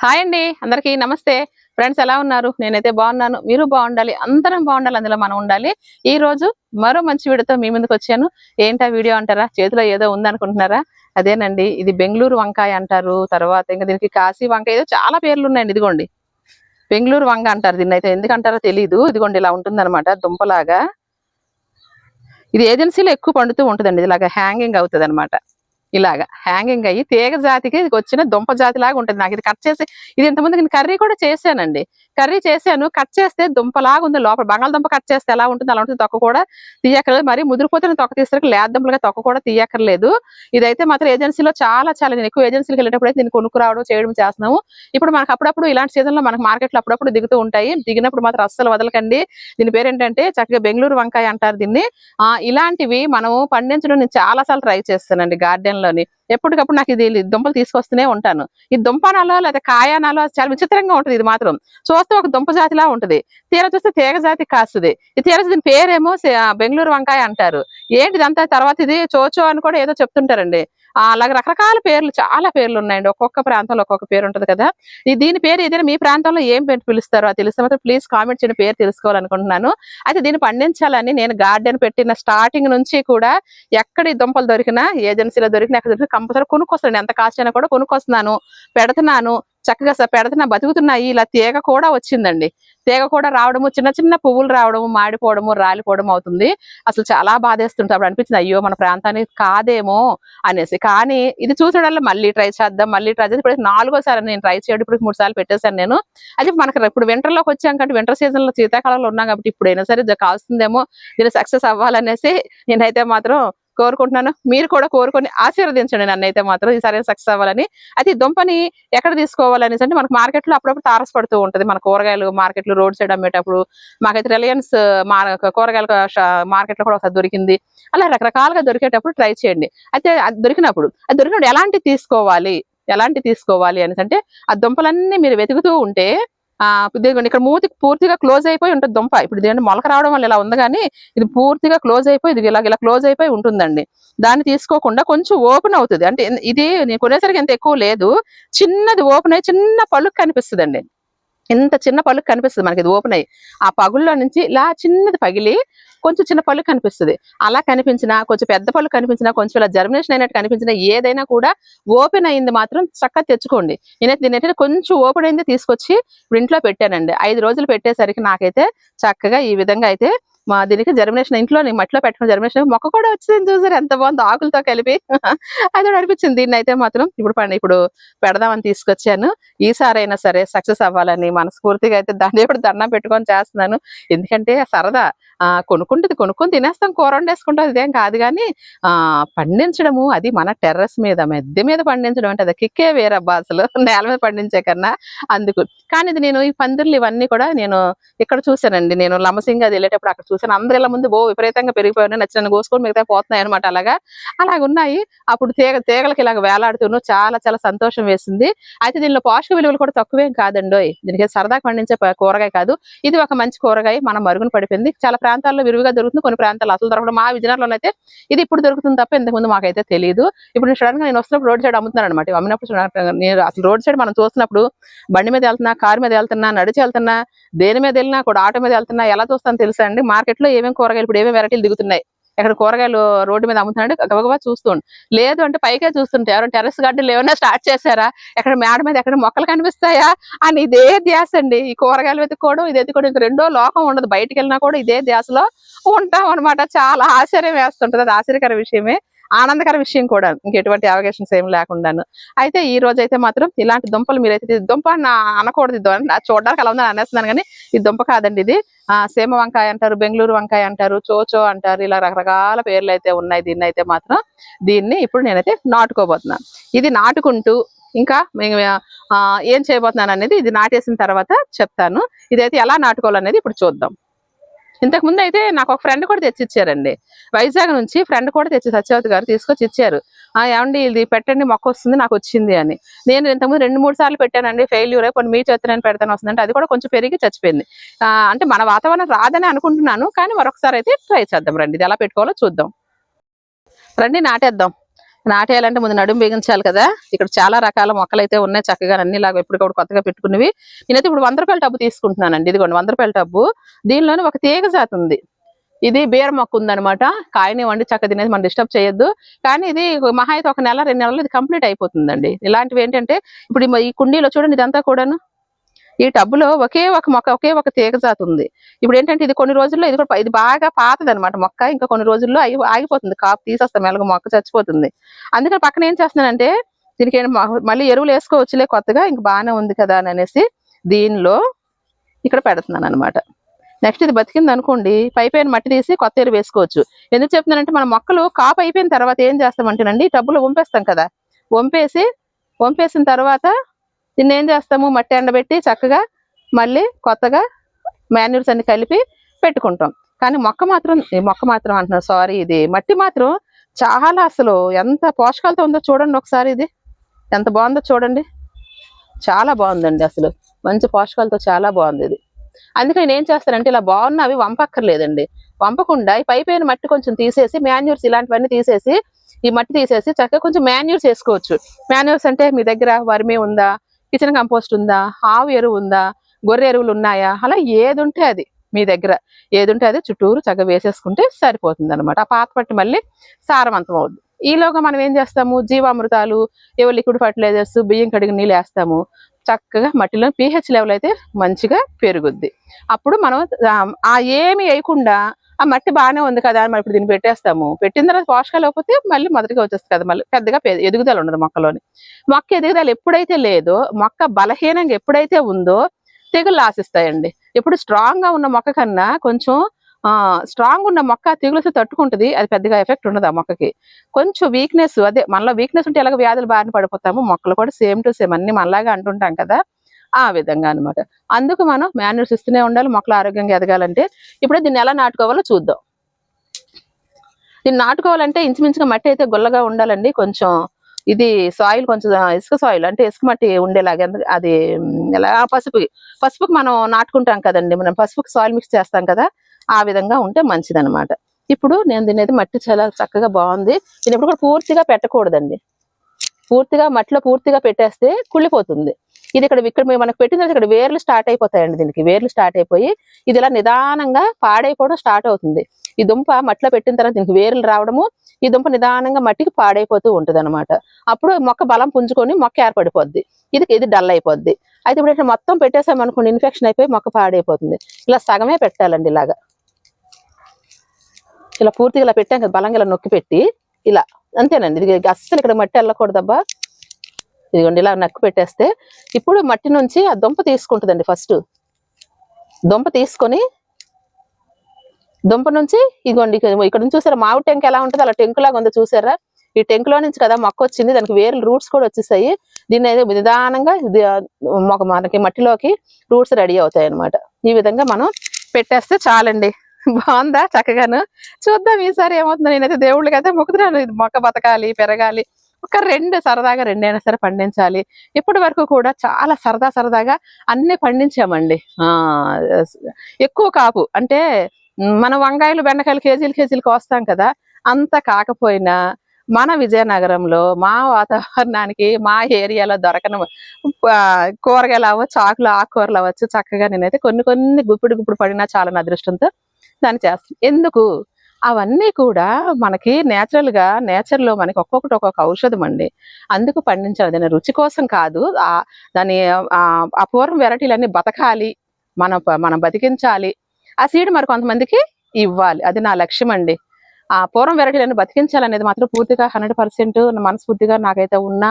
Hi అండి అందరికీ నమస్తే. ఫ్రెండ్స్ ఎలా ఉన్నారు? నేనైతే బాగున్నాను. మీరు బాగుండాలి అందరం బాగుండాలి అందులో మనం ఉండాలి. ఈ రోజు మరో మంచి వీడియోతో మీ ముందుకు వచ్చాను. ఏంటా వీడియో అంటారా? చేతిలో ఏదో ఉందనుకుంటున్నారా? అదేనండి ఇది బెంగళూరు వంకాయ అంటారు. తర్వాత ఇంకా దీనికి కాశీ వంకాయ ఏదో చాలా పేర్లు ఉన్నాయండి ఇదిగోండి. బెంగళూరు వంగ అంటారు దీన్ని అయితే. ఎందుకంటారో తెలియదు ఇదిగోండి ఇలా ఉంటుందన్నమాట దుంపలాగా. ఇది ఏజెన్సీలో ఎక్కువ పండుతూ ఉంటుందండి ఇలాగా హ్యాంగింగ్ అవుతుంది అనమాట ఇలాగా హ్యాంగింగ్ అయ్యి తీగ జాతికి ఇది వచ్చిన దుంప జాతి లాగా ఉంటుంది. నాకు ఇది కట్ చేసి ఇది ఇంతకుముందు నేను కర్రీ కూడా చేశానండి. కర్రీ చేశాను కట్ చేస్తే దుంపలాగా ఉంది లోపల. బంగాళదుంప కట్ చేస్తే ఎలా ఉంటుంది? అలా ఉంటుంది. తొక్క కూడా తీయక్కర్లేదు. మరి ముదిరిపోతున్న తొక్క తీసరికి లేత దుంపలుగా తొక్క కూడా తీయక్కర్లేదు. ఇదైతే మాత్రం ఏజెన్సీలో చాలా చాలా నేను ఎక్కువ ఏజెన్సీకి వెళ్ళేటప్పుడు అయితే దీన్ని కొనుక్కు రావడం చేయడం చేస్తున్నాము. ఇప్పుడు మనకు అప్పుడప్పుడు ఇలాంటి సీజన్లో మనకు మార్కెట్లో అప్పుడప్పుడు దిగుతూ ఉంటాయి. దిగినప్పుడు మాత్రం అస్సలు వదలకండి. దీని పేరేంటంటే చక్కగా బెంగళూరు వంకాయ అంటారు దీన్ని. ఆ ఇలాంటివి మనము పండించడం నేను చాలా సార్లు ట్రై చేస్తానండి. గార్డెన్ లోని ఎప్పటికప్పుడు నాకు ఇది దుంపలు తీసుకొస్తూనే ఉంటాను. ఈ దుంపనాలో లేదా కాయానాలో చాలా విచిత్రంగా ఉంటుంది ఇది మాత్రం. చూస్తే ఒక దుంప జాతిలా ఉంటుంది. తీర చూస్తే తీగ జాతి కాస్తుంది. ఈ తీర దీని పేరేమో బెంగళూరు వంకాయ అంటారు. ఏంటిదంతా తర్వాత ఇది చోచో అని కూడా ఏదో చెప్తుంటారండి. అలాగే రకరకాల పేర్లు చాలా పేర్లు ఉన్నాయండి. ఒక్కొక్క ప్రాంతంలో ఒక్కొక్క పేరు ఉంటుంది కదా. ఈ దీని పేరు ఏదైనా మీ ప్రాంతంలో ఏం పేరు పిలుస్తారో అది తెలిస్తే మాత్రం ప్లీజ్ కామెంట్ చేయని పేరు తెలుసుకోవాలనుకుంటున్నాను. అయితే దీన్ని పండించాలని నేను గార్డెన్ పెట్టిన స్టార్టింగ్ నుంచి కూడా ఎక్కడ దుంపలు దొరికినా ఏజెన్సీలో దొరికినా ఎక్కడ దొరికినా కంపల్సరీ కొనుక్కొస్తాను ఎంత కాస్ట్ అయినా కూడా కొనుక్కొస్తున్నాను పెడుతున్నాను. చక్కగా పెడతన బతుకుతున్నాయి ఇలా తీగ కూడా వచ్చిందండి. తీగ కూడా రావడము చిన్న చిన్న పువ్వులు రావడము మాడిపోవడము రాలిపోవడం అవుతుంది. అసలు చాలా బాధేస్తుంటే అప్పుడు అనిపించింది అయ్యో మన ప్రాంతానికి కాదేమో అనేసి. కానీ ఇది చూసడల్లా మళ్ళీ ట్రై చేద్దాం మళ్ళీ ట్రై చేద్దాం. ఇప్పుడు నాలుగోసారి నేను ట్రై చేయడం ఇప్పుడు మూడు సార్లు పెట్టేశాను నేను. అయితే మనకి ఇప్పుడు వింటర్లోకి వచ్చాం కాబట్టి వింటర్ సీజన్లో శీతాకాలంలో ఉన్నాం కాబట్టి ఇప్పుడైనా సరే ఇది కాస్తుందేమో దీని సక్సెస్ అవ్వాలనేసి నేనైతే మాత్రం కోరుకుంటున్నాను. మీరు కూడా కోరుకొని ఆశీర్వదించండి నన్ను అయితే మాత్రం ఈసారి సక్సెస్ అవ్వాలని. అయితే దుంపని ఎక్కడ తీసుకోవాలనేసి అంటే మనకు మార్కెట్లో అప్పుడప్పుడు తారసపడుతూ ఉంటది. మన కూరగాయలు మార్కెట్లో రోడ్ సైడ్ అమ్మేటప్పుడు మాకైతే రిలయన్స్ కూరగాయల మార్కెట్లో కూడా ఒకసారి దొరికింది. అలా రకరకాలుగా దొరికేటప్పుడు ట్రై చేయండి. అయితే అది దొరికినప్పుడు అది దొరికినప్పుడు ఎలాంటి తీసుకోవాలి? ఎలాంటి తీసుకోవాలి అనేసి అంటే ఆ దుంపలన్నీ మీరు వెతుకుతూ ఉంటే ఆ ఇదిగోండి ఇక్కడ మూతి పూర్తిగా క్లోజ్ అయిపోయి ఉంటుంది దుంప. ఇప్పుడు ఇదేంటి మొలక రావడం వల్ల ఇలా ఉంది కానీ ఇది పూర్తిగా క్లోజ్ అయిపోయి ఇది ఇలా ఇలా క్లోజ్ అయిపోయి ఉంటుందండి. దాన్ని తీసుకోకుండా కొంచెం ఓపెన్ అవుతుంది. అంటే ఇది నేను కొనేసరికి ఎంత ఎక్కువ లేదు. చిన్నది ఓపెన్ అయ్యి చిన్న పలుకు కనిపిస్తుంది ఇంత చిన్న పళ్ళు కనిపిస్తుంది మనకి ఇది ఓపెన్ అయ్యి. ఆ పగుల్లో నుంచి ఇలా చిన్నది పగిలి కొంచెం చిన్న పళ్ళు కనిపిస్తుంది. అలా కనిపించినా కొంచెం పెద్ద పళ్ళు కనిపించినా కొంచెం ఇలా జర్మినేషన్ అయినట్టు కనిపించినా ఏదైనా కూడా ఓపెన్ అయింది మాత్రం చక్కగా తెచ్చుకోండి. నేనైతే దీని కొంచెం ఓపెన్ అయింది తీసుకొచ్చి ఇంట్లో పెట్టానండి. ఐదు రోజులు పెట్టేసరికి నాకైతే చక్కగా ఈ విధంగా అయితే మా దీనికి జర్మినేషన్ ఇంట్లో మట్టిలో పెట్టుకున్న జర్మినేషన్ మొక్క కూడా వచ్చింది చూసారు? ఎంత బాగుంది ఆకులతో కలిపి. అది అనిపించింది. దీన్ని అయితే మాత్రం ఇప్పుడు పండి ఇప్పుడు పెడదామని తీసుకొచ్చాను. ఈసారైనా సరే సక్సెస్ అవ్వాలని మనస్ఫూర్తిగా అయితే దాన్ని ఇప్పుడు దండం పెట్టుకొని చేస్తున్నాను. ఎందుకంటే సరదా. ఆ కొనుక్కుంటుంది కొనుక్కొని తినేస్తాం. కూర వండేసుకుంటాం. ఇదేం కాదు కానీ ఆ పండించడము అది మన టెర్రస్ మీద మెద్దె మీద పండించడం అంటే అది కిక్కే వేరబ్బా అసలు. నేల మీద పండించే కన్నా అందుకు. కానీ ఇది నేను ఈ పందిర్లు ఇవన్నీ కూడా నేను ఇక్కడ చూశానండి. నేను లమసింగ్ అది వెళ్ళేటప్పుడు అక్కడ చూసాను అందరి ముందు ఓ విపరీతంగా పెరిగిపోయాను నచ్చిన కోసుకొని మిగతా పోతున్నాయి అనమాట అలాగా. అలాగ ఉన్నాయి అప్పుడు తీగ తీగలకి ఇలాగ వేలాడుతూను చాలా చాలా సంతోషం వేసింది. అయితే దీనిలో పోషక విలువలు కూడా తక్కువేం కాదండోయ్. దీనికి సరదా పండించే కూరగాయ కాదు. ఇది ఒక మంచి కూరగాయ. మన మరుగున పడిపోయింది. చాలా ప్రాంతాల్లో విరివిగా దొరుకుతుంది. కొన్ని ప్రాంతాల్లో అసలు దొరకడం మా విజయనగరంలో అయితే ఇది ఇప్పుడు దొరుకుతుంది తప్ప ఇంతకుముందు మాకైతే తెలియదు ఇప్పుడు నేను సడన్గా నేను వస్తున్నప్పుడు రోడ్ సైడ్ అమ్ముతున్నాను అనమాట అమ్మినప్పుడు నేను అసలు రోడ్ సైడ్ మనం చూస్తున్నప్పుడు బండి మీద వెళ్తున్నా కారు మీద వెళ్తున్నా నడిచి వెళ్తున్నా దేని మీద వెళ్ళినా కూడా ఆటో మీద వెళ్తున్నా ఎలా చూస్తాను తెలుసా అండి? మార్కెట్లో ఏమేమి కూరగాయలు ఇప్పుడు ఏమేమి వెరైటీలు దిగుతున్నాయి? ఎక్కడ కూరగాయలు రోడ్డు మీద అమ్ముతున్నాడు? గబగబా చూస్తుండు. లేదు అంటే పైకే చూస్తుంటే ఎవరైనా టెర్రస్ గార్డెన్లు ఏమైనా స్టార్ట్ చేశారా? ఎక్కడ మేడ మీద ఎక్కడ మొక్కలు కనిపిస్తాయా? అని ఇదే ధ్యాస అండి. ఈ కూరగాయలు వెతుక్కోవడం ఇది ఎత్తుకోవడం ఇంక రెండో లోకం ఉండదు. బయటికి వెళ్ళినా కూడా ఇదే ధ్యాసలో ఉంటాం అనమాట చాలా ఆశ్చర్యం వేస్తుంటది. అది ఆశ్చర్యకర విషయమే. ఆనందకర విషయం కూడా. ఇంకెటువంటి అవకాశన్స్ ఏం లేకుండాను. అయితే ఈ రోజు అయితే మాత్రం ఇలాంటి దుంపలు మీరైతే దుంప నా అనకూడదు చూడడానికి అలా ఉందని అనేస్తున్నాను కానీ ఇది దుంప కాదండి ఇది. సేమ వంకాయ అంటారు బెంగళూరు వంకాయ అంటారు చోచో అంటారు ఇలా రకరకాల పేర్లు అయితే ఉన్నాయి దీన్ని అయితే మాత్రం. దీన్ని ఇప్పుడు నేనైతే నాటుకోబోతున్నాను. ఇది నాటుకుంటూ ఇంకా మేము ఏం చేయబోతున్నాను అనేది ఇది నాటేసిన తర్వాత చెప్తాను. ఇదైతే ఎలా నాటుకోవాలనేది ఇప్పుడు చూద్దాం. ఇంతకు ముందు అయితే నాకు ఒక ఫ్రెండ్ కూడా తెచ్చి ఇచ్చారండి. వైజాగ్ నుంచి ఫ్రెండ్ కూడా తెచ్చి సత్యవతి గారు తీసుకొచ్చి ఇచ్చారు. ఆ ఏమండి ఇది పెట్టండి మొక్క వస్తుంది నాకు వచ్చింది అని. నేను ఇంతకుముందు రెండు మూడు సార్లు పెట్టానండి ఫెయిల్యూర్ కొన్ని మీ చేత నేను పెడతాను వస్తుందంటే అది కూడా కొంచెం పెరిగి చచ్చిపోయింది. ఆ, అంటే మన వాతావరణం రాదని అనుకుంటున్నాను కానీ మరొకసారి అయితే ట్రై చేద్దాం రండి. ఇది ఎలా పెట్టుకోవాలో చూద్దాం. రండి నాటేద్దాం. నాటేయాలంటే ముందు నడుము బిగించాలి కదా. ఇక్కడ చాలా రకాల మొక్కలు అయితే ఉన్నాయి చక్కగా అన్ని లాగా ఎప్పటికప్పుడు కొత్తగా పెట్టుకున్నవి. నేనైతే ఇప్పుడు వంద రూపాయల టబ్బు తీసుకుంటున్నానండి. ఇదిగోండి వంద రూపాయల టబ్బు. దీనిలోనే ఒక తీగ జాతి ఉంది. ఇది బీర మొక్క ఉందనమాట కాయని వండి చక్క తినేది మనం డిస్టర్బ్ చేయొద్దు. కానీ ఇది మహా అయితే ఒక నెల రెండు నెలలు ఇది కంప్లీట్ అయిపోతుందండి. ఇలాంటివి ఏంటంటే ఇప్పుడు ఈ- ఈ కుండీలో చూడండి ఇదంతా కూడాను. ఈ టబ్బులో ఒకే ఒక మొక్క ఒకే ఒక తీగ జాతి ఉంది. ఇప్పుడు ఏంటంటే ఇది కొన్ని రోజుల్లో ఇది కూడా ఇది బాగా పాతది అనమాట మొక్క. ఇంకా కొన్ని రోజుల్లో అయి ఆగిపోతుంది. కాపు తీసేస్తాం మెలగ మొక్క చచ్చిపోతుంది. అందుకని పక్కన ఏం చేస్తున్నానంటే దీనికి మళ్ళీ ఎరువులు వేసుకోవచ్చులే కొత్తగా ఇంక బాగానే ఉంది కదా అని అనేసి దీనిలో ఇక్కడ పెడుతున్నాను అనమాట నెక్స్ట్ ఇది బతికింది అనుకోండి పైపైన మట్టి తీసి కొత్త ఎరువు వేసుకోవచ్చు. ఎందుకు చెప్తున్నానంటే మన మొక్కలు కాపు అయిపోయిన తర్వాత ఏం చేస్తామంటేనండి ఈ టబ్బులో వంపేస్తాం కదా. వంపేసి వంపేసిన తర్వాత దీన్ని ఏం చేస్తాము? మట్టి ఎండబెట్టి చక్కగా మళ్ళీ కొత్తగా మాన్యూల్స్ అన్ని కలిపి పెట్టుకుంటాం. కానీ మొక్క మాత్రం ఈ మొక్క మాత్రం అంటున్నారు సారీ ఇది. మట్టి మాత్రం చాలా అసలు ఎంత పోషకాలతో ఉందో చూడండి ఒకసారి ఇది. ఎంత బాగుందో చూడండి. చాలా బాగుందండి అసలు. మంచి పోషకాలతో చాలా బాగుంది ఇది. అందుకని నేను ఏం చేస్తానంటే ఇలా బాగున్నవి వంపక్కర్లేదండి. వంపకుండా ఈ పైపైన మట్టి కొంచెం తీసేసి మాన్యూర్స్ ఇలాంటివన్నీ తీసేసి ఈ మట్టి తీసేసి చక్కగా కొంచెం మాన్యూర్స్ వేసుకోవచ్చు. మాన్యూర్స్ అంటే మీ దగ్గర వర్మి ఉందా? కిచెన్ కంపోస్ట్ ఉందా? ఆవు ఎరువు ఉందా? గొర్రె ఎరువులు ఉన్నాయా? అలా ఏది ఉంటే అది మీ దగ్గర. ఏది ఉంటే అది చుట్టూరు చక్కగా వేసేసుకుంటే సరిపోతుంది అనమాట ఆ పాత పట్టి మళ్ళీ సారవంతం అవుద్ది. ఈలోగా మనం ఏం చేస్తాము? జీవామృతాలు ఏవో లిక్విడ్ ఫర్టిలైజర్స్ బియ్యం కడిగి నీళ్ళు వేస్తాము. చక్కగా మట్టిలో పీహెచ్ లెవెల్ అయితే మంచిగా పెరుగుద్ది. అప్పుడు మనం ఆ ఏమి వేయకుండా ఆ మట్టి బాగానే ఉంది కదా అని ఇప్పుడు దీన్ని పెట్టేస్తాము. పెట్టిన తర్వాత పోషకాలు లేకపోతే మళ్ళీ మొదటిగా వచ్చేస్తుంది కదా. మళ్ళీ పెద్దగా ఎదుగుదల ఉండదు మొక్కలోని. మొక్క ఎదుగుదల ఎప్పుడైతే లేదో మొక్క బలహీనంగా ఎప్పుడైతే ఉందో తెగులు ఆశిస్తాయండి. ఇప్పుడు స్ట్రాంగ్గా ఉన్న మొక్క కన్నా కొంచెం ఆ స్ట్రాంగ్ ఉన్న మొక్క తెగులతో తట్టుకుంటుంది. అది పెద్దగా ఎఫెక్ట్ ఉండదు ఆ మొక్కకి. కొంచెం వీక్నెస్ అదే మనలో వీక్నెస్ ఉంటే ఎలాగ వ్యాధులు బారిన పడిపోతాము మొక్కలు కూడా సేమ్ టు సేమ్ అన్ని మనలాగా అంటుంటాం కదా. ఆ విధంగా అన్నమాట. అందుకు మనం మాన్యూర్స్ ఇస్తూనే ఉండాలి మొక్కలు ఆరోగ్యంగా ఎదగాలంటే. ఇప్పుడు దీన్ని ఎలా నాటుకోవాలో చూద్దాం. దీన్ని నాటుకోవాలంటే ఇంచుమించుగా మట్టి అయితే గుల్లగా ఉండాలండి. కొంచెం ఇది సాయిల్ కొంచెం ఇసుక సాయిల్ అంటే ఇసుక మట్టి ఉండేలాగా అది ఎలా పసుపు పసుపుకి మనం నాటుకుంటాం కదండి. మనం పసుపుకి సాయిల్ మిక్స్ చేస్తాం కదా ఆ విధంగా ఉంటే మంచిదన్నమాట. ఇప్పుడు నేను దీని మట్టి చాలా చక్కగా బాగుంది. దీన్ని ఇప్పుడు కూడా పూర్తిగా పెట్టకూడదండి. పూర్తిగా మట్టిలో పూర్తిగా పెట్టేస్తే కుళ్ళిపోతుంది. ఇది ఇక్కడ ఇక్కడ మేము మనకు పెట్టిన తర్వాత ఇక్కడ వేర్లు స్టార్ట్ అయిపోతాయండి దీనికి. వేర్లు స్టార్ట్ అయిపోయి ఇది ఇలా నిదానంగా పాడైపోవడం స్టార్ట్ అవుతుంది. ఈ దుంప మట్టిలో పెట్టిన తర్వాత దీనికి వేర్లు రావడము ఈ దుంప నిదానంగా మట్టికి పాడైపోతూ ఉంటుంది అనమాట అప్పుడు మొక్క బలం పుంజుకొని మొక్క ఏర్పడిపోద్ది. ఇది ఇది డల్ అయిపోద్ది. అయితే ఇప్పుడు ఇట్లా మొత్తం పెట్టేసాం అనుకోండి ఇన్ఫెక్షన్ అయిపోయి మొక్క పాడైపోతుంది. ఇలా సగమే పెట్టాలండి ఇలాగా. ఇలా పూర్తిగా ఇలా పెట్టాం కదా బలంగా ఇలా నొక్కి పెట్టి ఇలా అంతేనండి. ఇది అస్సలు ఇక్కడ మట్టి వెళ్ళకూడదబ్బా ఇదిగోండి ఇలా నక్కు పెట్టేస్తే ఇప్పుడు మట్టి నుంచి ఆ దుంప తీసుకుంటుందండి ఫస్ట్. దుంప తీసుకొని దుంప నుంచి ఇదిగోండి ఇక్కడ నుంచి చూసారా మామిడి టెంక్ ఎలా ఉంటుంది అలా టెంకులాగా ఉందో చూసారా? ఈ టెంకులో నుంచి కదా మొక్క వచ్చింది దానికి వేరు రూట్స్ కూడా వచ్చేసాయి. దీన్ని అయితే నిదానంగా మనకి మట్టిలోకి రూట్స్ రెడీ అవుతాయి అన్నమాట ఈ విధంగా మనం పెట్టేస్తే చాలండి. బాగుందా? చక్కగాను? చూద్దాం ఈసారి ఏమవుతుందో. నేనైతే దేవుళ్ళకి అయితే మొక్కుతున్నాను. ఇది మొక్క బతకాలి పెరగాలి. ఒక రెండు సరదాగా రెండైనా సరే పండించాలి. ఇప్పటి వరకు కూడా చాలా సరదా సరదాగా అన్ని పండించామండి. ఆ ఎక్కువ కాపు. అంటే మన వంకాయలు బెండకాయలు కేజీలు కేజీలు కోస్తాం కదా. అంత కాకపోయినా మన విజయనగరంలో మా వాతావరణానికి మా ఏరియాలో దొరకని కూరగాయలు అవ్వచ్చు ఆకులు ఆకుకూరలు అవ్వచ్చు చక్కగా నేనైతే కొన్ని కొన్ని గుప్పిడి గుప్పుడు పడినా చాలా నా అదృష్టంతో దాన్ని చేస్తాను ఎందుకు? అవన్నీ కూడా మనకి నేచురల్గా నేచర్లో మనకి ఒక్కొక్కటి ఒక్కొక్క ఔషధం అండి. అందుకు పండించాలి. దాని రుచి కోసం కాదు. దాని అపూర్వం వెరైటీలన్నీ బతకాలి. మనం మనం బతికించాలి. ఆ సీడ్ మరి కొంతమందికి ఇవ్వాలి. అది నా లక్ష్యం అండి ఆ పూర్వం వెరైటీలను బతికించాలనేది మాత్రం పూర్తిగా హండ్రెడ్ పర్సెంట్ మనస్ఫూర్తిగా నాకైతే ఉన్న.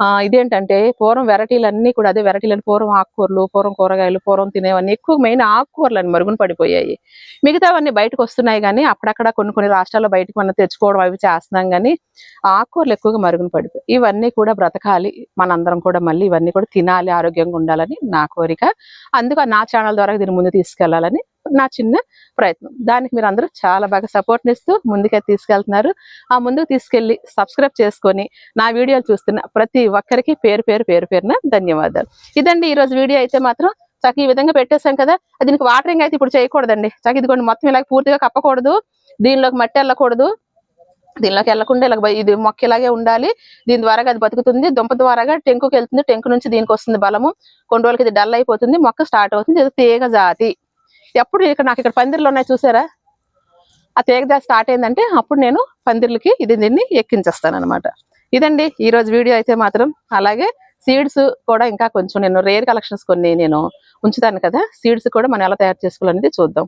ఆ, ఇదేంటంటే పూర్వం వెరైటీలన్నీ కూడా అదే వెరైటీలను పూర్వం ఆకుకూరలు పూర్వం కూరగాయలు పూర్వం తినేవన్నీ ఎక్కువ మెయిన్ ఆకుకూరలు మరుగున పడిపోయాయి. మిగతావన్నీ బయటకు వస్తున్నాయి కానీ అక్కడక్కడ కొన్ని కొన్ని రాష్ట్రాల్లో బయటకు మనం తెచ్చుకోవడం అవి చేస్తున్నాం కానీ ఆకుకూరలు ఎక్కువగా మరుగున పడిపోయి ఇవన్నీ కూడా బ్రతకాలి. మనందరం కూడా మళ్ళీ ఇవన్నీ కూడా తినాలి ఆరోగ్యంగా ఉండాలని నా కోరిక. అందుకు నా ఛానల్ ద్వారా దీన్ని ముందు తీసుకెళ్ళాలని నా చిన్న ప్రయత్నం. దానికి మీరు అందరూ చాలా బాగా సపోర్ట్ ఇస్తూ ముందుకే తీసుకెళ్తున్నారు. ఆ ముందుకు తీసుకెళ్ళి సబ్స్క్రైబ్ చేసుకొని నా వీడియోలు చూస్తున్న ప్రతి ఒక్కరికి పేరు పేరు పేరు పేరున ధన్యవాదాలు. ఇదండి ఈ రోజు వీడియో అయితే మాత్రం చక్క ఈ విధంగా పెట్టేశాం కదా. దీనికి వాటరింగ్ అయితే ఇప్పుడు చేయకూడదండి. చక్క ఇదిగోండి మొత్తం ఇలా పూర్తిగా కప్పకూడదు. దీనిలోకి మట్టి వెళ్ళకూడదు. దీనిలోకి వెళ్ళకుండా ఇలా ఇది మొక్క ఇలాగే ఉండాలి. దీని ద్వారా అది బతుకుతుంది. దుంప ద్వారాగా టెంకుకి వెళ్తుంది. టెంకు నుంచి దీనికి వస్తుంది బలము. కొన్ని రోజులకి ఇది డల్ అయిపోతుంది. మొక్క స్టార్ట్ అవుతుంది. ఇది తీగ జాతి. ఎప్పుడు ఇక్కడ నాకు ఇక్కడ పందిర్లు ఉన్నాయి చూసారా? ఆ తీగ స్టార్ట్ అయిందంటే అప్పుడు నేను పందిర్లకి ఇది దీన్ని ఎక్కించేస్తాను అనమాట ఇదండి ఈరోజు వీడియో అయితే మాత్రం. అలాగే సీడ్స్ కూడా ఇంకా కొంచెం నేను రేర్ కలెక్షన్స్ కొన్ని నేను ఉంచుతాను కదా సీడ్స్ కూడా మనం ఎలా తయారు చేసుకోవాలనేది చూద్దాం.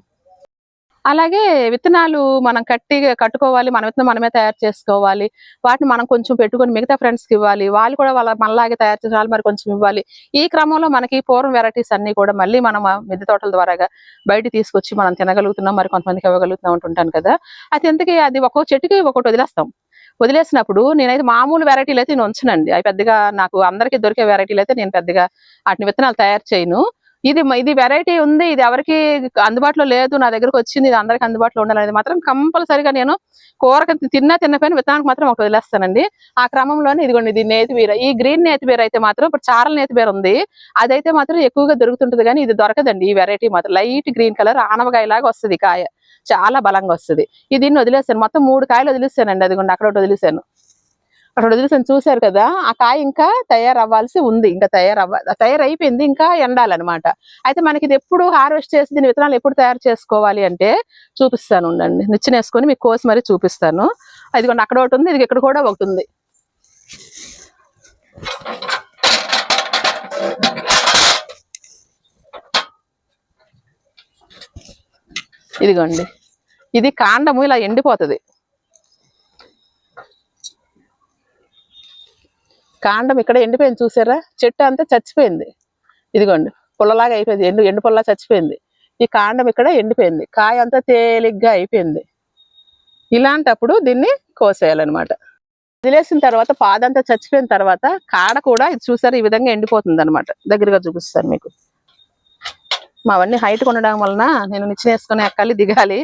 అలాగే విత్తనాలు మనం కట్టి కట్టుకోవాలి మన విత్తనం మనమే తయారు చేసుకోవాలి. వాటిని మనం కొంచెం పెట్టుకొని మిగతా ఫ్రెండ్స్కి ఇవ్వాలి. వాళ్ళు కూడా వాళ్ళ మనలాగే తయారు చేసిన వాళ్ళు మరి కొంచెం ఇవ్వాలి. ఈ క్రమంలో మనకి పూర్వం వెరైటీస్ అన్ని కూడా మళ్ళీ మనం మిద్దె తోటల ద్వారాగా బయట తీసుకొచ్చి మనం తినగలుగుతున్నాం మరి కొంతమందికి ఇవ్వగలుగుతున్నాం అంటుంటాను కదా. అయితే ఎందుకు అది ఒక్కొక్క చెట్టుకి ఒక్కొక్కటి వదిలేస్తాం. వదిలేసినప్పుడు నేనైతే మామూలు వెరైటీలు అయితే నేను ఉంచనండి. అవి పెద్దగా నాకు అందరికీ దొరికే వెరైటీలు అయితే నేను పెద్దగా వాటిని విత్తనాలు తయారు చేయను. ఇది ఇది వెరైటీ ఉంది ఇది ఎవరికి అందుబాటులో లేదు నా దగ్గరకు వచ్చింది ఇది అందరికి అందుబాటులో ఉండాలనేది మాత్రం కంపల్సరిగా నేను కూరక తిన్నా తిన్నపోయిన విత్తనానికి మాత్రం ఒకటి వదిలేస్తానండి. ఆ క్రమంలోనే ఇదిగోండి ఇది నేతిబీర ఈ గ్రీన్ నేతిబీర అయితే మాత్రం ఇప్పుడు చారల నేతిబీర ఉంది. అదైతే మాత్రం ఎక్కువగా దొరుకుతుంటుంది కానీ ఇది దొరకదండి ఈ వెరైటీ మాత్రం. లైట్ గ్రీన్ కలర్ ఆనవకాయ లాగా వస్తుంది కాయ. చాలా బలంగా వస్తుంది. ఇది దీన్ని వదిలేసాను. మొత్తం మూడు కాయలు వదిలేసానండి అదిగోండి అక్కడ ఒకటి వదిలేసాను. అక్కడ వదిలేసాను చూశారు కదా ఆ కాయ ఇంకా తయారవ్వాల్సి ఉంది ఇంకా తయారవ్వ తయారైపోయింది ఇంకా ఎండాలన్నమాట. అయితే మనకి ఇది ఎప్పుడు హార్వెస్ట్ చేసి దీని విత్తనాలు ఎప్పుడు తయారు చేసుకోవాలి అంటే చూపిస్తాను ఉండండి. నిచ్చినేసుకొని మీకు కోసి మరీ చూపిస్తాను. అదిగోండి అక్కడ ఒకటి ఉంది ఇది ఇక్కడ కూడా ఒకటి ఉంది. ఇదిగోండి ఇది కాండము ఇలా ఎండిపోతుంది. కాండం ఇక్కడ ఎండిపోయింది చూసారా? చెట్టు అంతా చచ్చిపోయింది. ఇదిగోండి పుల్లలాగా అయిపోయింది. ఎండు ఎండు పుల్ల చచ్చిపోయింది. ఈ కాండం ఇక్కడ ఎండిపోయింది. కాయ అంతా తేలిగ్గా అయిపోయింది. ఇలాంటప్పుడు దీన్ని కోసేయాలన్నమాట. వదిలేసిన తర్వాత పాదంతా చచ్చిపోయిన తర్వాత కాడ కూడా ఇది చూసారు? ఈ విధంగా ఎండిపోతుంది అనమాట దగ్గరగా చూపిస్తాను మీకు. మావన్నీ హైట్ ఉండడం వలన నేను నిచ్చిన వేసుకుని ఎక్కాలి దిగాలి.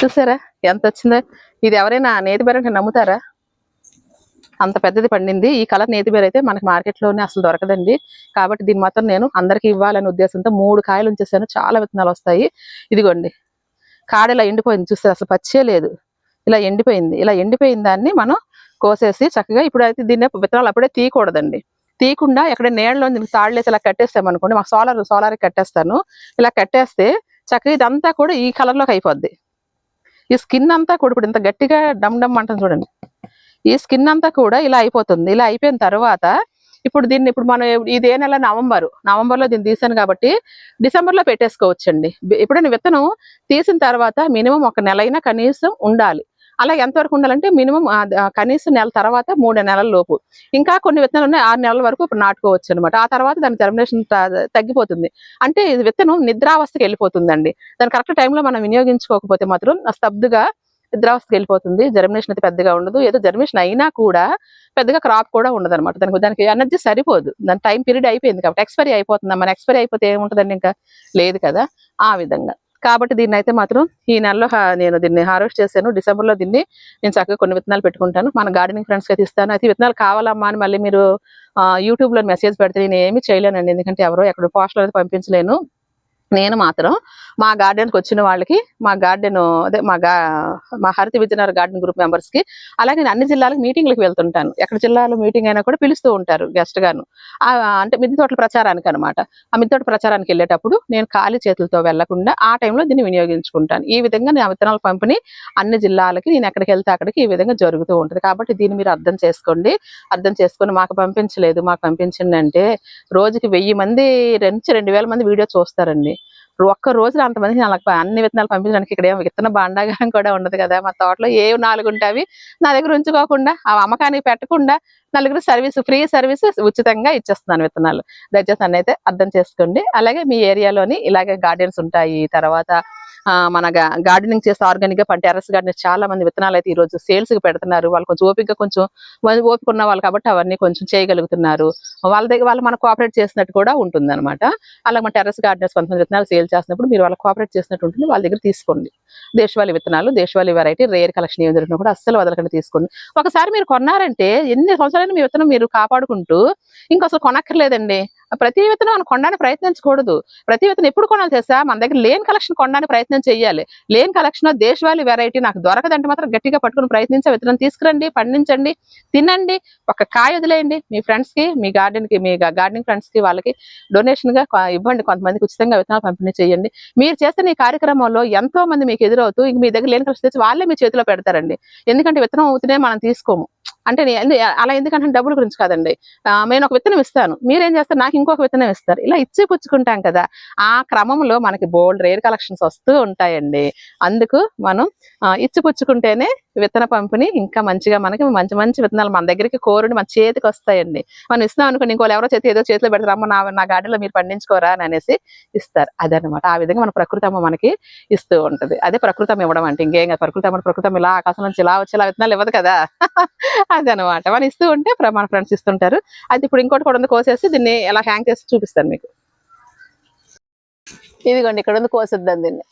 చూసారా? ఎంత వచ్చిందో? ఇది ఎవరైనా నేతి బెరంటే నమ్ముతారా? అంత పెద్దది పండింది. ఈ కలర్ నేతి బీర అయితే మనకి మార్కెట్లోనే అసలు దొరకదండి. కాబట్టి దీన్ని మాత్రం నేను అందరికీ ఇవ్వాలనే ఉద్దేశంతో మూడు కాయలు ఉంచేసాను. చాలా విత్తనాలు వస్తాయి. ఇదిగోండి. కాడ ఇలా ఎండిపోయింది. చూస్తే అసలు పచ్చే లేదు. ఇలా ఎండిపోయింది. ఇలా ఎండిపోయిన దాన్ని మనం కోసేసి చక్కగా ఇప్పుడు అయితే దీన్ని విత్తనాలు అప్పుడే తీయకూడదండి. తీయకుండా ఎక్కడ నీళ్ళలో దీనికి తాళ్ళేసి ఇలా కట్టేస్తాం అనుకోండి. మాకు సోలార్ సోలార్ కట్టేస్తాను. ఇలా కట్టేస్తే చక్కగా ఇదంతా కూడా ఈ కలర్లోకి అయిపోద్ది. ఈ స్కిన్ అంతా కూడా ఇప్పుడు ఇంత గట్టిగా డమ్ డమ్ అంటాం చూడండి. ఈ స్కిన్ అంతా కూడా ఇలా అయిపోతుంది. ఇలా అయిపోయిన తర్వాత ఇప్పుడు దీన్ని ఇప్పుడు మనం ఇది ఏ నెల? నవంబర్. నవంబర్లో దీన్ని తీసాను కాబట్టి డిసెంబర్లో పెట్టేసుకోవచ్చండి ఎప్పుడైనా విత్తనం తీసిన తర్వాత మినిమం ఒక నెల అయినా కనీసం ఉండాలి. అలా ఎంతవరకు ఉండాలంటే మినిమం కనీసం నెల తర్వాత మూడు నెలల లోపు. ఇంకా కొన్ని విత్తనాలు ఉన్నాయి ఆరు నెలల వరకు ఇప్పుడు నాటుకోవచ్చు అనమాట ఆ తర్వాత దాని టెర్మినేషన్ తగ్గిపోతుంది. అంటే ఇది విత్తనం నిద్రావస్థకి వెళ్ళిపోతుందండి. దాని కరెక్ట్ టైంలో మనం వినియోగించుకోకపోతే మాత్రం స్తబ్దుగా నిద్రావస్థకి వెళ్ళిపోతుంది జర్మినేషన్ అయితే పెద్దగా ఉండదు. ఏదో జర్మినేషన్ అయినా కూడా పెద్దగా క్రాప్ కూడా ఉండదు అనమాట దానికి దానికి ఎనర్జీ సరిపోదు. దాని టైం పీరియడ్ అయిపోయింది కాబట్టి ఎక్స్పైరీ అయిపోతుంది. మన ఎక్స్పైరీ అయిపోతే ఏముంటుందండి ఇంకా? లేదు కదా? ఆ విధంగా. కాబట్టి దీన్ని అయితే మాత్రం ఈ నెలలో నేను దీన్ని హార్వెస్ట్ చేశాను. డిసెంబర్లో దీన్ని నేను చక్కగా కొన్ని విత్తనాలు పెట్టుకుంటాను. మన గార్డెనింగ్ ఫ్రెండ్స్ అయితే ఇస్తాను. అయితే విత్తనాలు కావాలమ్మా అని మళ్ళీ మీరు యూట్యూబ్లో మెసేజ్ పెడితే నేను ఏమి చేయలేనండి. ఎందుకంటే ఎవరో ఎక్కడ పోస్టులు అయితే పంపించలేను. నేను మాత్రం మా గార్డెన్కి వచ్చిన వాళ్ళకి మా గార్డెన్ అదే మా గా మా హరిత విజయనగర్ గార్డెన్ గ్రూప్ మెంబర్స్కి అలాగే అన్ని జిల్లాలకు మీటింగ్లకు వెళ్తుంటాను. ఎక్కడ జిల్లాలో మీటింగ్ అయినా కూడా పిలుస్తూ ఉంటారు గెస్ట్ గాను. ఆ, అంటే మిద్దె తోటల ప్రచారానికి అనమాట ఆ మిద్దె తోట ప్రచారానికి వెళ్ళేటప్పుడు నేను ఖాళీ చేతులతో వెళ్ళకుండా ఆ టైంలో దీన్ని వినియోగించుకుంటాను. ఈ విధంగా నేను విత్తనాల పంపిణీ అన్ని జిల్లాలకి నేను ఎక్కడికి వెళ్తే అక్కడికి ఈ విధంగా జరుగుతూ ఉంటుంది. కాబట్టి దీన్ని మీరు అర్థం చేసుకోండి. అర్థం చేసుకొని మాకు పంపించలేదు. మాకు పంపించండి అంటే రోజుకి వెయ్యి మంది నుంచి రెండు వేల మంది వీడియో చూస్తారండి. ఒక్క రోజులో అంతమంది నాకు అన్ని విత్తనాలు పంపించడానికి ఇక్కడ ఏం విత్తన భాండాగారం కూడా ఉండదు కదా. మా తోటలో ఏ నాలుగు ఉంటాయి నా దగ్గర ఉంచుకోకుండా ఆ అమ్మకానికి పెట్టకుండా నలుగురు సర్వీస్ ఫ్రీ సర్వీస్ ఉచితంగా ఇచ్చేస్తున్నాను విత్తనాలు. దయచేసి అన్నైతే అర్థం చేసుకోండి. అలాగే మీ ఏరియాలోని ఇలాగే గార్డెన్స్ ఉంటాయి. తర్వాత మన గార్డెనింగ్ చేస్తే ఆర్గానిక్గా టెర్రస్ గార్డెన్ చాలా మంది విత్తనాలు అయితే ఈ రోజు సేల్స్కి పెడుతున్నారు. వాళ్ళు కొంచెం ఓపిక కొంచెం ఓపిక ఉన్న వాళ్ళు కాబట్టి అవన్నీ కొంచెం చేయగలుగుతున్నారు. వాళ్ళ దగ్గర వాళ్ళు మనకు కోఆపరేట్ చేసినట్టు కూడా ఉంటుంది అనమాట అలాగే మన టెర్రస్ గార్డెన్స్ కొంతమంది విత్తనాలు సేల్ చేసినప్పుడు మీరు వాళ్ళకి కోఆపరేట్ చేసినట్టు ఉంటుంది వాళ్ళ దగ్గర తీసుకోండి. దేశవాళీ విత్తనాలు దేశవాళీ వెరైటీ రేర్ కలెక్షన్ ఏం జరిగినా కూడా అస్సలు వదలకండి తీసుకోండి. ఒకసారి మీరు కొన్నారంటే ఎన్ని సంవత్సరాలైనా మీ విత్తనం మీరు కాపాడుకుంటూ ఇంకా అసలు కొనక్కర్లేదండి. ప్రతి విత్తనం మనం కొనడానికి ప్రయత్నించకూడదు. ప్రతి విత్తనం ఎప్పుడు కొనాలి తెలుసా? మన దగ్గర లేని కలెక్షన్ కొనడానికి ప్రయత్నం చేయాలి లేని కలెక్షన్ దేశవాళీ వెరైటీ నాకు దొరకదంటే మాత్రం గట్టిగా పట్టుకుని ప్రయత్నించి విత్తనం తీసుకురండి పండించండి తినండి ఒక కాయ వదిలేయండి. మీ ఫ్రెండ్స్కి మీ గార్డెన్కి మీ గార్డెనింగ్ ఫ్రెండ్స్కి వాళ్ళకి డొనేషన్గా ఇవ్వండి. కొంతమందికి ఉచితంగా విత్తనాలు పంపిణీ చేయండి మీరు చేస్తున్న ఈ కార్యక్రమంలో ఎంతో మంది మీకు ఎదురవుతూ ఇంక మీ దగ్గర లేని కలెక్షన్ తెచ్చి వాళ్ళే మీ చేతిలో పెడతారండి. ఎందుకంటే విత్తనం అవుతూనే మనం తీసుకోము. అంటే అలా ఎందుకంటే డబ్బుల గురించి కాదండి. నేను ఒక విత్తనం ఇస్తాను. మీరేం చేస్తారు? నాకు ఇంకొక విత్తనం ఇస్తారు. ఇలా ఇచ్చి పుచ్చుకుంటాం కదా. ఆ క్రమంలో మనకి బోల్డ్ రేర్ కలెక్షన్స్ వస్తూ ఉంటాయండి. అందుకు మనం ఆ, ఇచ్చి పుచ్చుకుంటేనే విత్తన పంపిణీ ఇంకా మంచిగా మనకి మంచి మంచి విత్తనాలు మన దగ్గరికి కోరుని మన చేతికి వస్తాయండి. మనం ఇస్తాం అనుకోండి ఇంకోళ్ళు ఎవరో చేతి ఏదో చేతిలో పెడతారమ్మ నా నా గార్డెన్లో మీరు పండించుకోరా అని అనేసి ఇస్తారు. అదనమాట ఆ విధంగా మన ప్రకృతి అమ్మ మనకి ఇస్తూ ఉంటది. అదే ప్రకృతం ఇవ్వడం అంటే ఇంకేం కాదు. ప్రకృతి అమ్మ ప్రకృతం ఇలా ఆకాశం నుంచి ఇలా వచ్చి ఇలా విత్తనాలు ఇవ్వదు కదా. అదనమాట. మనం ఇస్తూ ఉంటే మన ఫ్రెండ్స్ ఇస్తుంటారు. అది ఇప్పుడు ఇంకోటి కూడా ఉంది కోసేసి దీన్ని ఎలా హ్యాంగ్ చేసి చూపిస్తాను మీకు. ఇదిగోండి ఇక్కడ ఉంది కోసిద్దాం దీన్ని.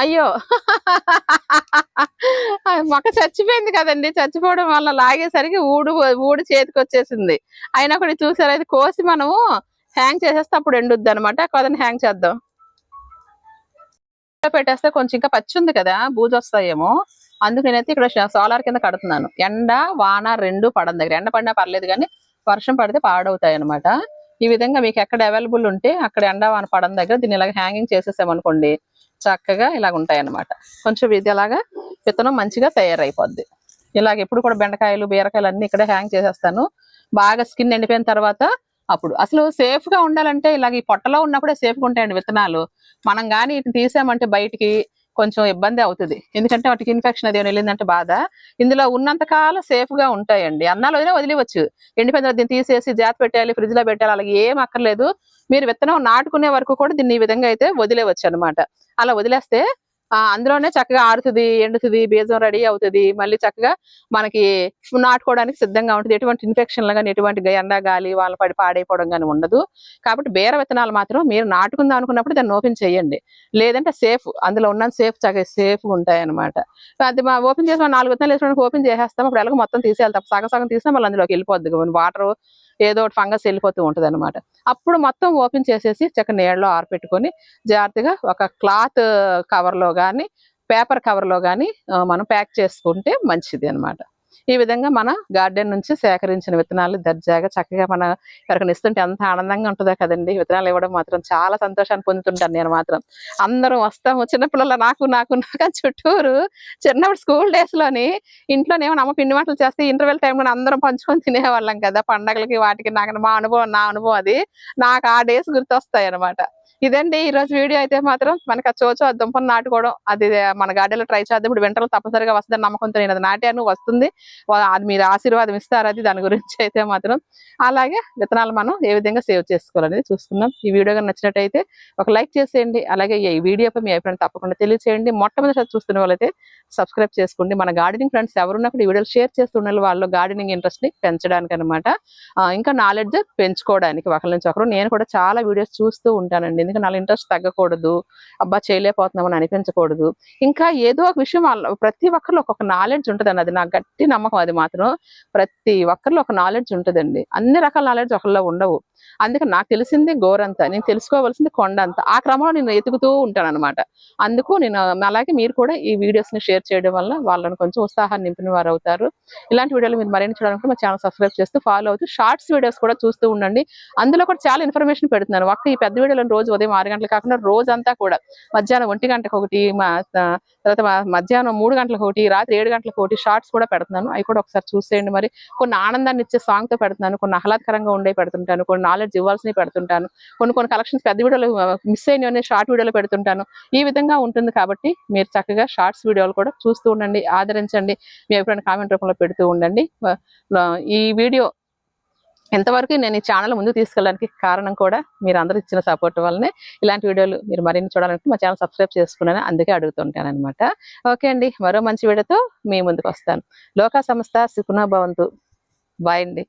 అయ్యో! మొక్క చచ్చిపోయింది కదండి. చచ్చిపోవడం వల్ల లాగేసరికి ఊడు ఊడు చేతికి వచ్చేసింది. అయినా కూడా చూసారు అది కోసి మనము హ్యాంగ్ చేసేస్తే అప్పుడు ఎండుద్ది అనమాట కొదని హ్యాంగ్ చేద్దాం. పెట్టేస్తే కొంచెం ఇంకా పచ్చి ఉంది కదా బూజు వస్తాయేమో. అందుకు నేనైతే ఇక్కడ సోలార్ కింద కడుతున్నాను. ఎండ వాన రెండు పడని దగ్గర. ఎండ పడినా పర్లేదు కానీ వర్షం పడితే పాడవుతాయి అనమాట ఈ విధంగా మీకు ఎక్కడ అవైలబుల్ ఉంటే అక్కడ ఎండ వాన పడని దగ్గర దీన్ని ఇలాగ హ్యాంగింగ్ చేసేసామనుకోండి చక్కగా ఇలాగ ఉంటాయన్నమాట. కొంచెం ఇది ఇలాగా విత్తనం మంచిగా తయారైపోద్ది. ఇలాగ ఎప్పుడు కూడా బెండకాయలు బీరకాయలు అన్ని ఇక్కడే హ్యాంగ్ చేసేస్తాను. బాగా స్కిన్ ఎండిపోయిన తర్వాత అప్పుడు. అసలు సేఫ్గా ఉండాలంటే ఇలాగ ఈ పొట్టలో ఉన్నప్పుడే సేఫ్గా ఉంటాయండి విత్తనాలు. మనం కానీ వీటిని తీసామంటే బయటికి కొంచెం ఇబ్బంది అవుతుంది. ఎందుకంటే వాటికి ఇన్ఫెక్షన్ అది వెళ్ళిందంటే బాధ. ఇందులో ఉన్నంతకాలం సేఫ్గా సేఫ్గా ఉంటాయండి. అన్నాలు వదిలే వదిలివచ్చు ఎండిపోయిన తర్వాత దీన్ని తీసేసి జాతి పెట్టాలి ఫ్రిడ్జ్లో పెట్టాలి అలాగే ఏం అక్కర్లేదు. మీరు విత్తనం నాటుకునే వరకు కూడా దీన్ని ఈ విధంగా అయితే వదిలేవచ్చు అన్నమాట అలా వదిలేస్తే అందులోనే చక్కగా ఆరుతుంది ఎండుతుంది బీజం రెడీ అవుతుంది. మళ్ళీ చక్కగా మనకి నాటుకోవడానికి సిద్ధంగా ఉంటుంది. ఎటువంటి ఇన్ఫెక్షన్లు కానీ ఎటువంటి ఎండా ఎండ గాలి వాళ్ళ పడి పాడైపోవడం కానీ ఉండదు. కాబట్టి బేర విత్తనాలు మాత్రం మీరు నాటుకుందాం అనుకున్నప్పుడు దాన్ని ఓపెన్ చేయండి. లేదంటే సేఫ్ అందులో ఉన్న సేఫ్ చక్కగా సేఫ్ ఉంటాయి అనమాట అది మా ఓపెన్ చేసిన నాలుగు విత్తనాలు వేసుకోవడానికి ఓపెన్ చేసేస్తాం. అప్పుడు ఎలాగో మొత్తం తీసేయాలి తప్ప సగం సగం తీసినా మళ్ళీ అందులోకి వెళ్ళిపోద్ది. వాటర్ ఏదో ఒకటి ఫంగస్ వెళ్ళిపోతూ ఉంటుంది అనమాట అప్పుడు మొత్తం ఓపెన్ చేసేసి చక్కగా నీళ్ళలో ఆరపెట్టుకొని జాగ్రత్తగా ఒక క్లాత్ కవర్లో కానీ పేపర్ కవర్లో కానీ మనం ప్యాక్ చేసుకుంటే మంచిది అన్నమాట. ఈ విధంగా మన గార్డెన్ నుంచి సేకరించిన విత్తనాలు దర్జాగా చక్కగా మన ఎవరికైనా ఇస్తుంటే ఎంత ఆనందంగా ఉంటుందో కదండి. విత్తనాలు ఇవ్వడం మాత్రం చాలా సంతోషాన్ని పొందుతుంటాను నేను మాత్రం. అందరం వస్తాము చిన్నపిల్లల నాకు నాకు నాకు చుట్టూరు. చిన్నప్పుడు స్కూల్ డేస్లోని ఇంట్లోనేమో అమ్మ పిండి వంటలు చేస్తే ఇంటర్వెల్ టైంలో అందరం పంచుకొని తినేవాళ్ళం కదా. పండగలకి వాటికి నాకు మా అనుభవం నా అనుభవం అది. నాకు ఆ డేస్ గుర్తొస్తాయి అనమాట ఇదండి ఈ రోజు వీడియో అయితే మాత్రం మనకి ఆ చోచో ఆ దుంపను నాటుకోవడం. అది మన గార్డెన్లో ట్రై చేద్దాం. ఇప్పుడు వింటర్లో తప్పనిసరిగా వస్తుంది నమ్మకంతో నేను అది నాటాను వస్తుంది. అది మీరు ఆశీర్వాదం ఇస్తారు అది దాని గురించి అయితే మాత్రం. అలాగే విత్తనాలు మనం ఏ విధంగా సేవ్ చేసుకోవాలనేది చూసుకున్నాం ఈ వీడియో కానీ నచ్చినట్టయితే ఒక లైక్ చేసేయండి. అలాగే ఈ వీడియోపై మీ అభిప్రాయం తప్పకుండా తెలియచేయండి. మొట్టమొదటిసారి చూస్తున్న వాళ్ళైతే సబ్స్క్రైబ్ చేసుకోండి. మన గార్డెనింగ్ ఫ్రెండ్స్ ఎవరున్నా కూడా ఈ వీడియోలు షేర్ చేస్తున్న వాళ్ళు గార్డెనింగ్ ఇంట్రెస్ట్ని పెంచడానికి అనమాట ఇంకా నాలెడ్జ్ పెంచుకోవడానికి ఒకరి నుంచి ఒకరు. నేను కూడా చాలా వీడియోస్ చూస్తూ ఉంటానండి. ఎందుకంటే వాళ్ళ ఇంట్రెస్ట్ తగ్గకూడదు. అబ్బా! చేయలేకపోతున్నామని అనిపించకూడదు. ఇంకా ఏదో ఒక విషయం వాళ్ళ- ప్రతి ఒక్కరిలో ఒక్కొక్క నాలెడ్జ్ ఉంటుందండి. అది నాకు గట్టి నమ్మకం అది మాత్రం. ప్రతి ఒక్కరిలో ఒక నాలెడ్జ్ ఉంటుందండి. అన్ని రకాల నాలెడ్జ్ ఒకరిలో ఉండవు. అందుకే నాకు తెలిసింది గోరంత నేను తెలుసుకోవాల్సింది కొండంత. ఆ క్రమంలో నేను ఎతుకుతూ ఉంటాను అనమాట అందుకు నేను అలాగే మీరు కూడా ఈ వీడియోస్ని షేర్ చేయడం వల్ల వాళ్ళని కొంచెం ఉత్సాహాన్ని నింపిన వారు అవుతారు ఇలాంటి వీడియోలు మీరు మరిన్ని చూడాలంటే మా ఛానల్ సబ్స్క్రైబ్ చేస్తూ ఫాలో అవుతూ షార్ట్స్ వీడియోస్ కూడా చూస్తూ ఉండండి. అందులో కూడా చాలా ఇన్ఫర్మేషన్ పెడుతున్నాను ఒక్క ఈ పెద్ద వీడియోలను రోజు ఉదయం ఆరు గంటలు కాకుండా రోజంతా కూడా మధ్యాహ్నం ఒంటి గంటకు ఒకటి మా తర్వాత మధ్యాహ్నం మూడు గంటలకు ఒకటి రాత్రి ఏడు గంటలకు ఒకటి షార్ట్స్ కూడా పెడుతున్నాను. అవి కూడా ఒకసారి చూసేయండి మరి. కొన్ని ఆనందాన్ని ఇచ్చే సాంగ్తో పెడుతున్నాను. కొన్ని ఆహ్లాదకరంగా ఉండే పెడుతుంటాను. కొన్ని నాలెడ్జ్ ఇవ్వాల్సినవి పెడుతుంటాను. కొన్ని కొన్ని కలెక్షన్స్ పెద్ద వీడియోలు మిస్ అయినవి షార్ట్ వీడియోలు పెడుతుంటాను. ఈ విధంగా ఉంటుంది కాబట్టి మీరు చక్కగా షార్ట్స్ వీడియోలు కూడా చూస్తూ ఉండండి ఆదరించండి మీ అభిప్రాయం కామెంట్ రూపంలో పెడుతూ ఉండండి. ఈ వీడియో ఎంతవరకు నేను ఈ ఛానల్ ముందుకు తీసుకెళ్ళడానికి కారణం కూడా మీరు అందరూ ఇచ్చిన సపోర్ట్ వల్లనే ఇలాంటి వీడియోలు మీరు మరిన్ని చూడాలంటే మా ఛానల్ సబ్స్క్రైబ్ చేసుకున్నాను అందుకే అడుగుతుంటాను అనమాట ఓకే అండి మరో మంచి వీడియోతో మీ ముందుకు వస్తాను. లోకా సంస్థ సుకునా భవంతు. బాయ్ అండి.